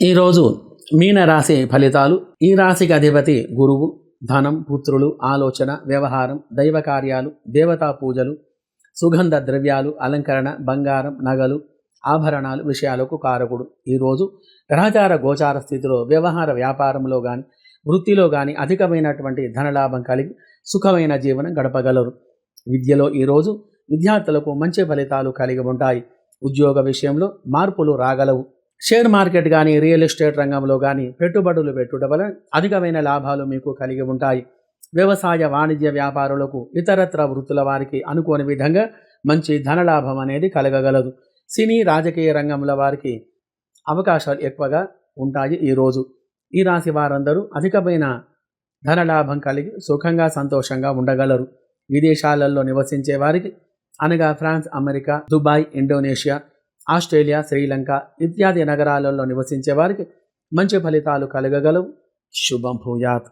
ఈరోజు మీన రాశి ఫలితాలు. ఈ రాశికి అధిపతి గురువు ధనం పుత్రులు ఆలోచన వ్యవహారం దైవ కార్యాలు దేవతా పూజలు సుగంధ ద్రవ్యాలు అలంకరణ బంగారం నగలు ఆభరణాలు విషయాలకు కారకుడు. ఈరోజు గ్రహచార గోచార స్థితిలో వ్యవహార వ్యాపారంలో కానీ వృత్తిలో కానీ అధికమైనటువంటి ధనలాభం కలిగి సుఖమైన జీవనం గడపగలరు. విద్యలో ఈరోజు విద్యార్థులకు మంచి ఫలితాలు కలిగి ఉంటాయి. ఉద్యోగ విషయంలో మార్పులు రాగలవు. షేర్ మార్కెట్ కానీ రియల్ ఎస్టేట్ రంగంలో కానీ పెట్టుబడులు పెట్టుట వలన అధికమైన లాభాలు మీకు కలిగి ఉంటాయి. వ్యవసాయ వాణిజ్య వ్యాపారులకు ఇతరత్ర వృత్తుల వారికి అనుకోని విధంగా మంచి ధనలాభం అనేది కలగగలదు. సినీ రాజకీయ రంగంలో వారికి అవకాశాలు ఎక్కువగా ఉంటాయి ఈరోజు ఈ రాశి వారందరూ అధికమైన ధనలాభం కలిగి సుఖంగా సంతోషంగా ఉండగలరు. విదేశాలలో నివసించే వారికి అనగా France America Dubai Indonesia Australia Sri Lanka ఇత్యాది నగరాలలో నివసించే వారికి మంచి ఫలితాలు కలగగలవు. శుభం భూయాత్.